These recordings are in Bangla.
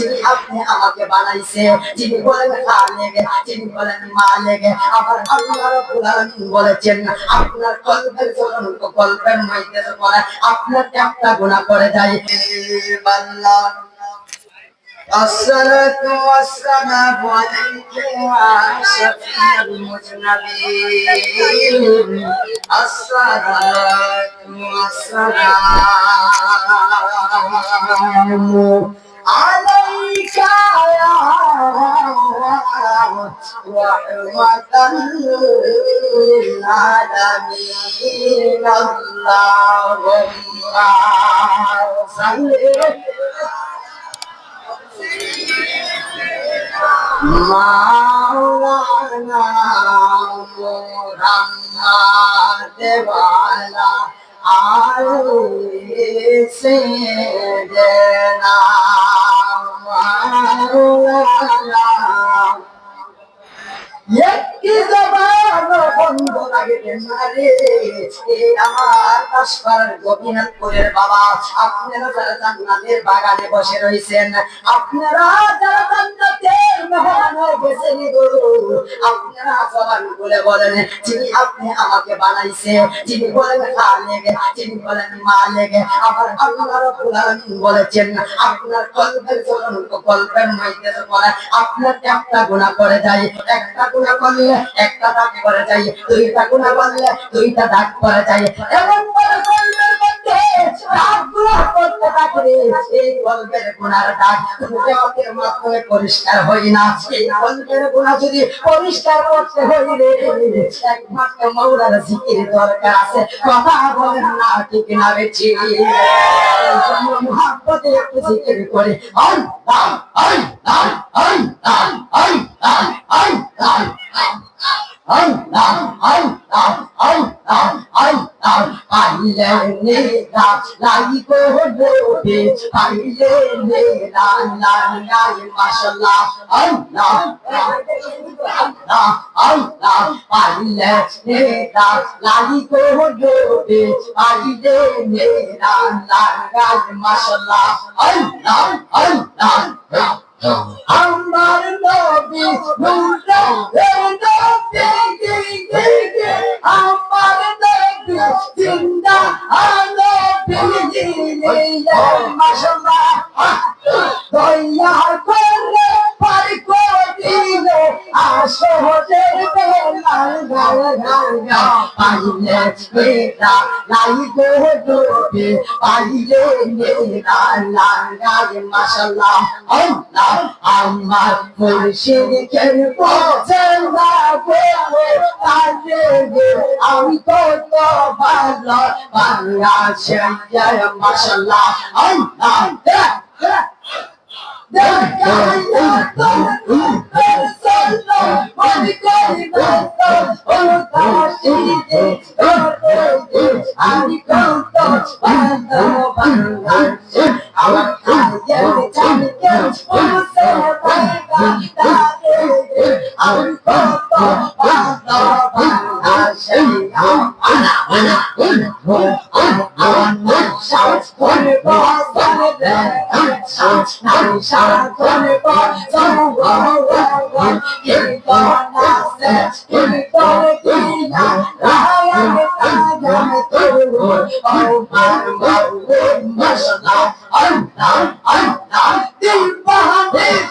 যিনি আপনি আমাকে বানাইছে যিনি বলেন খালেক যিনি বলেন মালিক আবার আল্লাহ রাব্বুল আলামিন বলেছেন আপনার কলবের যখন কলবের মধ্যে যখন আপনার একটা গুনাহ করে যায় বান্দা الصلاة والسلام عليك يا شفيع المذنبين الصلاة والسلام عليك يا رحمة للعالمين اللهم صل مولانا محمد وعلى আলো এসে দেনা। একটি জবান বন্ধ লাগে আমাকে বানাইছে বলেন যিনি বলেন মালিক আবার আল্লাহ বলেছেন আপনার মধ্যে আপনার একটা গুনাহ করে যায় একটা গুনাহ করলে একটা দাগ করে যায় দুইটা গুনাহ করলে দুইটা দাগ করে যায় এমন করে কলবের মধ্যে দাগগুলো করতে থাকলে এই কলবের গুনার দাগ দেওয়াতের মাধ্যমে পরিষ্কার হয় না এই কলবের গুনাহ যদি পরিষ্কার করতে হইলে একমাত্র মৌলার জিকির দরকার আছে কথা বলেন না ঠিক না বেছি মহাব্বতে একটু জিকির করে আল্লাহ আল্লাহ আল্লাহ আল্লাহ আল্লাহ আল্লাহ আল্লাহ আল্লাহ আল্লাহ পাইলে নেরা লাই গোডে পাইলে নেরা লাই মশলা আল্লাহ আল্লাহ আল্লাহ পাইলে নেরা লাই গোডে পাইলে নেরা লাই মশলা আল্লাহ আল্লাহ আমার নবী নূরে নবী আমার নবী জিন্দা গে মাশাআল্লাহ দয়া করে পার পাইলে মেয়েরা লাই গো ডোবে পাইলে মেয়েরা লাগায় মাসাল্লাহ আল্লাহ আমার মুর্শিদ কেন পছন্দ করে তারে আমি কত ভালো বাংলা সাইয়া মাসাল্লাহ আল্লাহ দেখ দেখ দেখ দেখ দেখ দেখ দেখ তিন পাহাড়ের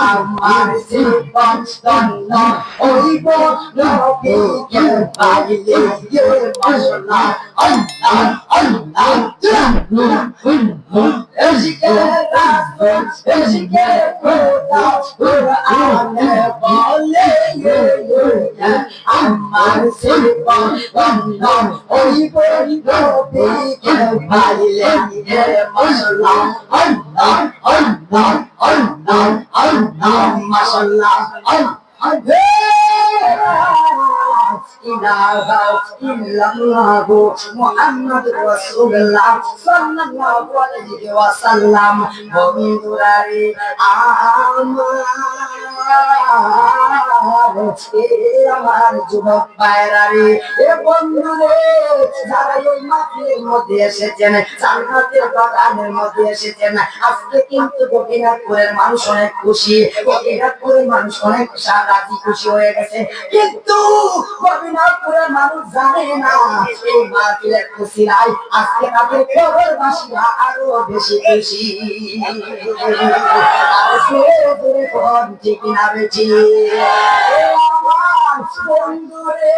আমার জীবন স্তন্য ওইব নবীকে পাইলে মশলা আল্লাহ আল্লাহ এসকে রাসূল এসকে খোদা কুরআনে বলে আমার জীবন স্তন্য ওইব নবীকে পাইলে মশলা আল্লাহ আল্লাহ আল্লাহ আল্লাহ মাশাআল্লাহ মুহাম্মদ রাসূলুল্লাহ সাল্লাল্লাহু আলাইহি আমার যুবক এ বন্ধুরে যারা এই মাটির মধ্যে এসেছেন জান্নাতের বাগানের মধ্যে এসেছেন আজকে কিন্তু গোপীনাথপুরের মানুষ অনেক খুশি, গোপীনাথপুরের মানুষ অনেক রাজি খুশি হয়ে গেছে। কিন্তু গোপীনাথপুরের মানুষ জানে না এই মাহফিলের খুশি নাই? আজকে তাদের খবরবাসীরা আরও বেশি খুশি। বন্ধুরে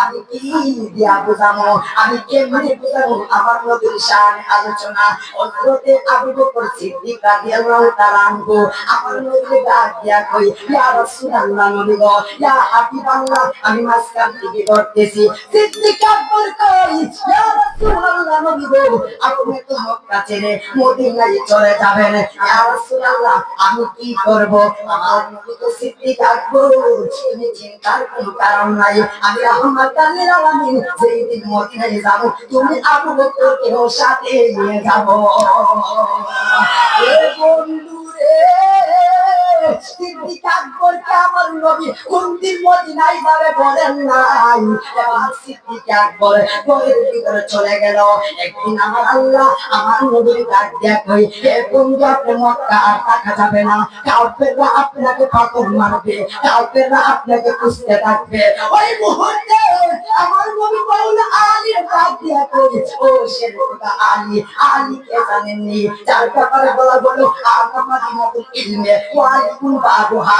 আমি কি দিয়া বুঝামো আমি কেমনে বুঝাবো? আমার নদীর শান আলোচনা, অন্তরতে আবু বকর আমার নদীর দিয়া কই, ইয়া রাসূলুল্লাহ নবী চলে যাবেন। ইয়া রাসূলুল্লাহ, আমি কি করব? চিন্তার কারণ নাই। আমি আহমদ আল্লাহ আলামিন যেই দিন মদিনায় যাব, তুমি আবু বকরকে সাথে নিয়ে যাব। আকবরকে আমার নবী কোন দিন মদিনায় যাবে বলেন নাই। এবার সিদ্দিক আকবর ঘরের ভিতরে চলে গেল। একদিন আমার আল্লাহ আমার নবীর ডাক দিয়া কই হে বন্ধু, আপনি মক্কা আর থাকা যাবে না। কাউকেরা আপনাকে পাথর মারবে, কাউকেরা আপনাকে খুঁজতে থাকবে। ওই মুহূর্তে আমার নবী বলল, আলীর ডাক দিয়া কই ও সে আলী আলী কে জানেননি? যার ব্যাপারে বলা বলো আমার ইলমে ওয়ালিকুল বাবুহা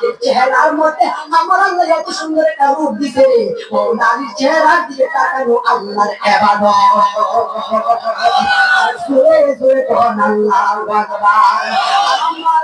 চেহারার মধ্যে আমার আল্লাহ এত সুন্দর একটা রূপ দিতে ও নারীর চেহারা দিয়ে তাকানো আল্লাহর এবাদত জোরে জোরে কোন আল্লাহু আকবার আমার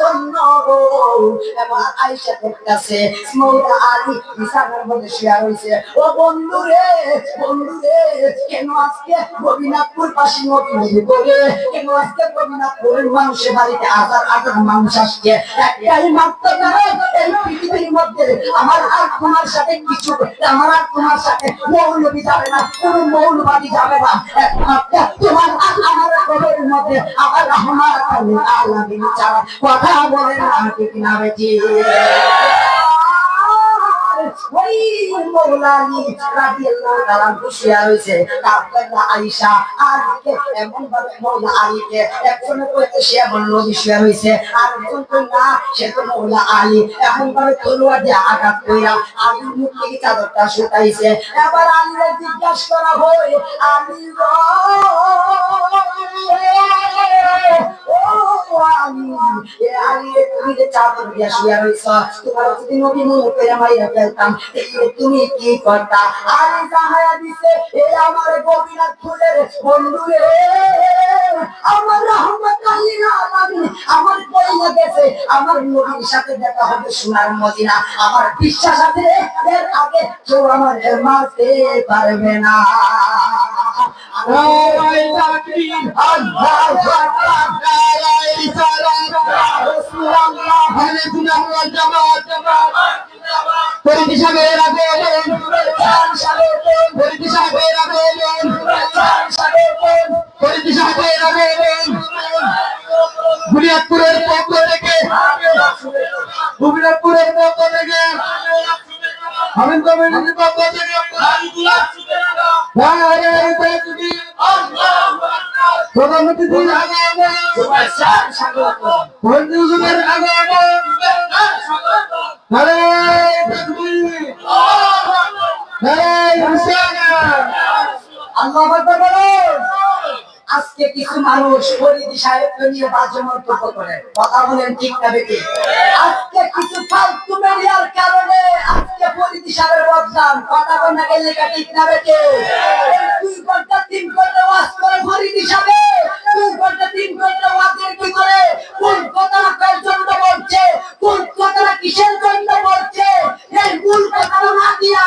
জন্য গো। এবার আইসা করতেছে মৌলা আলী বিছানার মধ্যে শুয়ে রয়েছে ও বন্ধু রে বন্ধু রে, কেন আজকে গোবিনাথপুর পাশে নদী নদী কেন আজকে গোবিনাথপুরের মানুষের বাড়িতে হাজার হাজার মানুষ আসছে? একটাই মাত্র কারণ এই পৃথিবীর মধ্যে। আমার আর তোমার সাথে কিছু আমার আর তোমার সাথে মৌলবি যাবে না, কোন মৌলবাদী যাবে না। একমাত্র তোমার আর আমার মধ্যে আল্লাহ কথা বলে না ঠিক না বেটি? ওই মৌলানি রাদিয়াল্লাহু তাআলা বসিয়া রয়েছে। আলীকে এমন ভাবে মৌলা আলীকে একজনের কইতে সে নবী শুয়ে রয়েছে। আর একজন না, সে তো মৌলা আলী। এমন ভাবে তলোয়ার দিয়ে আঘাত কইরা আলীর মুখ শুকাইছে। এবার আলীরে জিজ্ঞাসা তুমি কি করতা আলী জাহায়া দিছে এ আমার গোবিনাথ ফুলের বন্ধু রে আমার কইলা গেছে আমার নবীর সাথে দেখা হবে সোনার মদিনা আমার বিশ্বাস আছে আগে কেউ আমার পারবে না। সুন্নাহ ওয়াল জামাত পরিধি সাহেবের আগমন পরিধি সাহেবের পরিধি বুনিয়াদপুরের পক্ষ থেকে বুনিয়াদপুরের পক্ষ থেকে পক্ষ থেকে প্রধানমন্ত্রীর আগমন। বন্ধুদের আগমন। নারায়ে তাকবীর নারায়ে রিসালাত আল্লাহ আকবার। আজকে কিছু মানুষ ফরিদি সাহেবকে নিয়ে বাজে মন্তব্য করে। কথা বলেন ঠিক না বেটি? আজকে কিছু ফালতু মিডিয়ার কারণে আজকে ফরিদি সাহেবের বদনাম। কথা বল না গেলে ঠিক না বেটি? দুই ঘণ্টা তিন ঘণ্টা ওয়াজ করে ফরিদি সাহেব। দুই ঘণ্টা তিন ঘণ্টা ওয়াজের কোন কার জন্য বলছে? কোন কিসের জন্য বলছে? এই মূল না দিয়া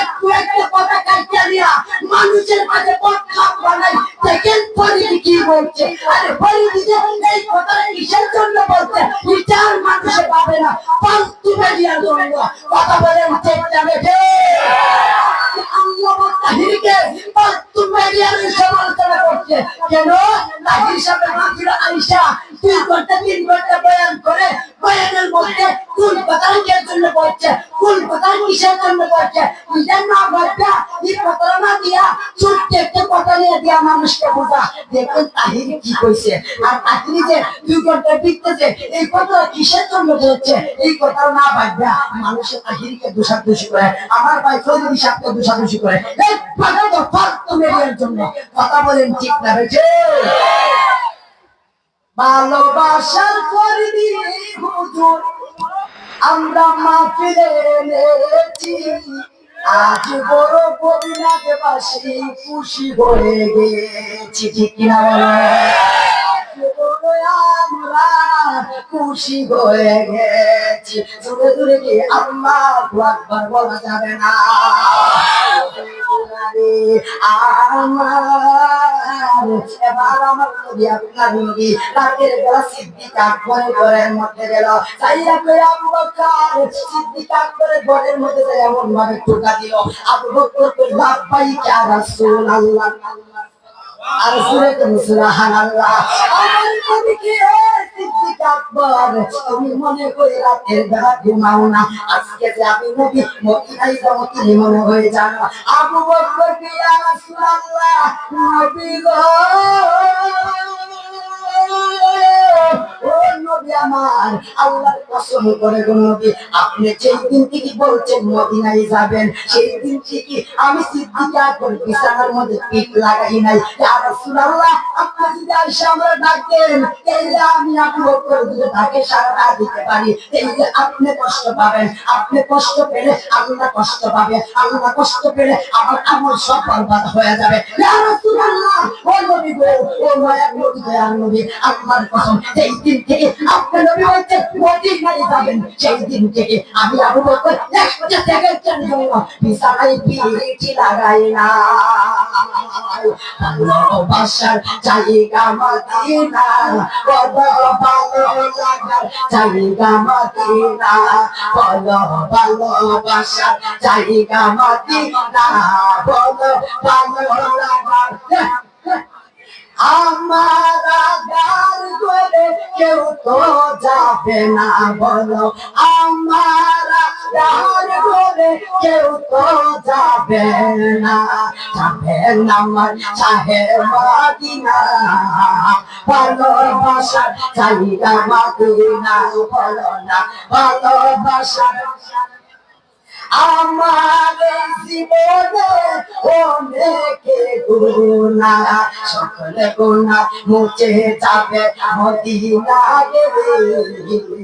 একটু একটু কথা কাটিয়ে দিয়া মানুষের মাঝে বদনাম বানাই কি বলছে আরে ফরিদি যে এই কথাটা কিসের জন্য বলছে? বিচার মানুষে পাবে না। ফালতু মিডিয়ার জন্য কথা বলেন মিডিয়ার সমালোচনা করছে। বয়ান করে। বয়ানের মধ্যে কোন কথা কিসের জন্য বলছে? কোন কথা কিসের জন্য বলছে? এটা না বলটা এই কথা না দিয়া ছোট্ট কথা দিয়া মানুষকে বোঝা দেখুন তাহির কি কইছে। আর তাহিরি যে দুই ঘণ্টা বিকতেছে এই কথা কিসের জন্য বলছে, এই কথা না ভাববা মানুষের তাহিরকে দোষাদোষি করে, আমার ভাই ফজলি সাহেবকে দোষাদোষি করে। এই তো ফালতু মেরিয়ার জন্য কথা বলেন ঠিক না বেঠে? ভালোবাসার করে দিয়ে হুজুর, আমরা মাহফিলে এনেছি। আজ বড় কবিনাকে বাসি খুশি হয়ে গেছি, ঠিক কিনা বলো? আমরা খুশি হয়ে গেছি। দূরে দূরে কি আল্লাহ আকবার বলা যাবে না। আমার, এবার আমার নবী আপনার নবী, রাতের বেলা সিদ্দিক আকবরের ঘরের মধ্যে গেল। চাইয়া করে আবু বকর? সিদ্দিক আকবরের ঘরের মধ্যে এমন ভাবে টোকা দিল, আবু রাসূলুল্লাহ? আর সুরে তো সুবহানাল্লাহ আমার নবীকে সিদ্দিক আকবর তুমি মনে করে রাতের বেলা ঘুমাও না। আজকে যে আমি নবী, মদিনায় যাব, তুমি মনে হয়ে জানো আবু বকর কি ইয়া রাসূলুল্লাহ, নবী গো। নবী আমার। আপনি যেই দিন আপনি যদি কষ্ট পাবেন। আপনি কষ্ট পেলে আল্লাহ কষ্ট পাবে। আল্লাহ কষ্ট পেলে আমার আমল সব বরবাদ হয়ে যাবে। ইয়া রাসূলুল্লাহ, ও নবী গো নবী, দয়ার নবী, আল্লাহর সেই দিন থেকে আপনি নবী বলছেন মদিনায় যাবেন সেই দিন থেকে আমি আবু বকর একটা সেকেন্ড জন্য বিছানায় পিঠি লাগাই না। ভালোবাসার জায়গা মদিনা বড় ভালো লাগার জায়গা মদিনা বড় ভালোবাসার জায়গা মদিনা বড় ভালো লাগার। আমার যাবে না বলো, আমার করে কেউ তো যাবে না। যাবে না আমার চাহে মাদিনা। ভালোবাসার জায়গা মাদিনা। বলো না, ভালোবাসার আমার জীবনে অনেকে গুণা সকল গুণা মুছে যাবে মদিনা গেলে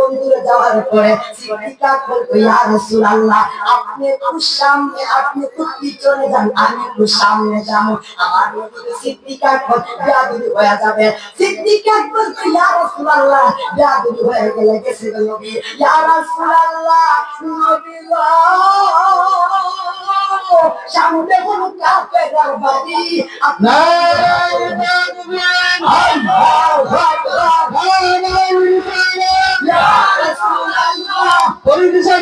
দূরে যাওয়ার পরে সিদ্দিকা বলতো ইয়া রাসূলুল্লাহ আপনি একটু সামনে আপনি একটু পিছনে যান আমি একটু সামনে যাব আমার নবী সিদ্দিকা বিয়াদুরি হয়ে যাবে সিদ্দিকা বলতো ইয়া রাসূলুল্লাহ বিয়াদুরি হয়ে গেলে গেছে নবী ইয়া রাসূলুল্লাহ নবী সামনে কোন কাফের বাড়ি আপনার আল্লাহু আকবার ইয়া রাসূলুল্লাহ পরিদিশা